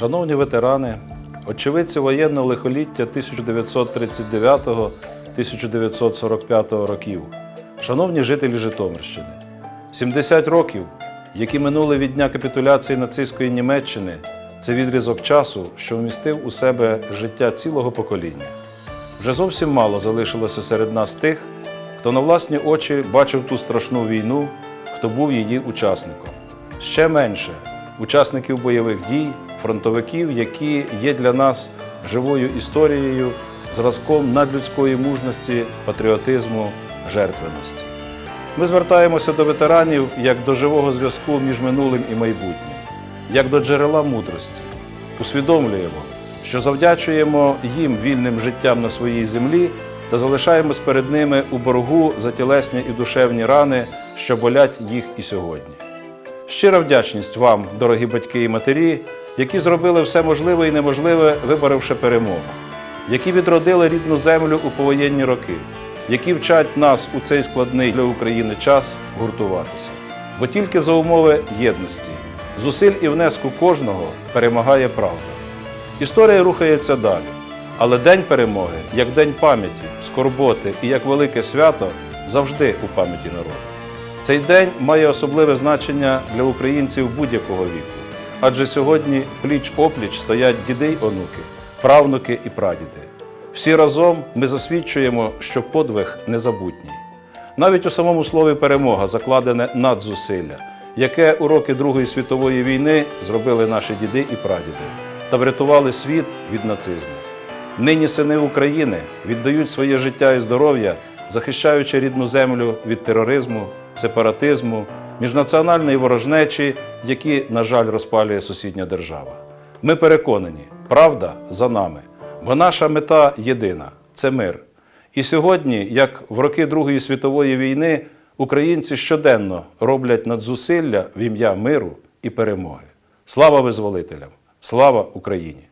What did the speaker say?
Шановні ветерани, очевидці воєнного лихоліття 1939-1945 років, шановні жителі Житомирщини, 70 років, які минули від дня капітуляції нацистської Німеччини, це відрізок часу, що вмістив у себе життя цілого покоління. Вже зовсім мало залишилося серед нас тих, хто на власні очі бачив ту страшну війну, хто був її учасником. Ще менше учасників бойових дій, фронтовиків, які є для нас живою історією, зразком надлюдської мужності, патріотизму, жертвеності. Ми звертаємося до ветеранів як до живого зв'язку між минулим і майбутнім, як до джерела мудрості. Усвідомлюємо, що завдячуємо їм вільним життям на своїй землі та залишаємось перед ними у боргу за тілесні і душевні рани, що болять їх і сьогодні. Щира вдячність вам, дорогі батьки і матері, які зробили все можливе і неможливе, виборивши перемогу, які відродили рідну землю у повоєнні роки, які вчать нас у цей складний для України час гуртуватися. Бо тільки за умови єдності, зусиль і внеску кожного перемагає правда. Історія рухається далі, але День перемоги, як день пам'яті, скорботи і як велике свято, завжди у пам'яті народу. Цей день має особливе значення для українців будь-якого віку, адже сьогодні пліч опліч стоять діди й онуки, правнуки і прадіди. Всі разом ми засвідчуємо, що подвиг незабутній. Навіть у самому слові перемога закладене надзусилля, яке у роки Другої світової війни зробили наші діди і прадіди та врятували світ від нацизму. Нині сини України віддають своє життя і здоров'я, захищаючи рідну землю від тероризму, сепаратизму, міжнаціональної ворожнечі, які, на жаль, розпалює сусідня держава. Ми переконані, правда за нами, бо наша мета єдина це мир. І сьогодні, як в роки Другої світової війни, українці щоденно роблять надзусилля в ім'я миру і перемоги. Слава визволителям! Слава Україні!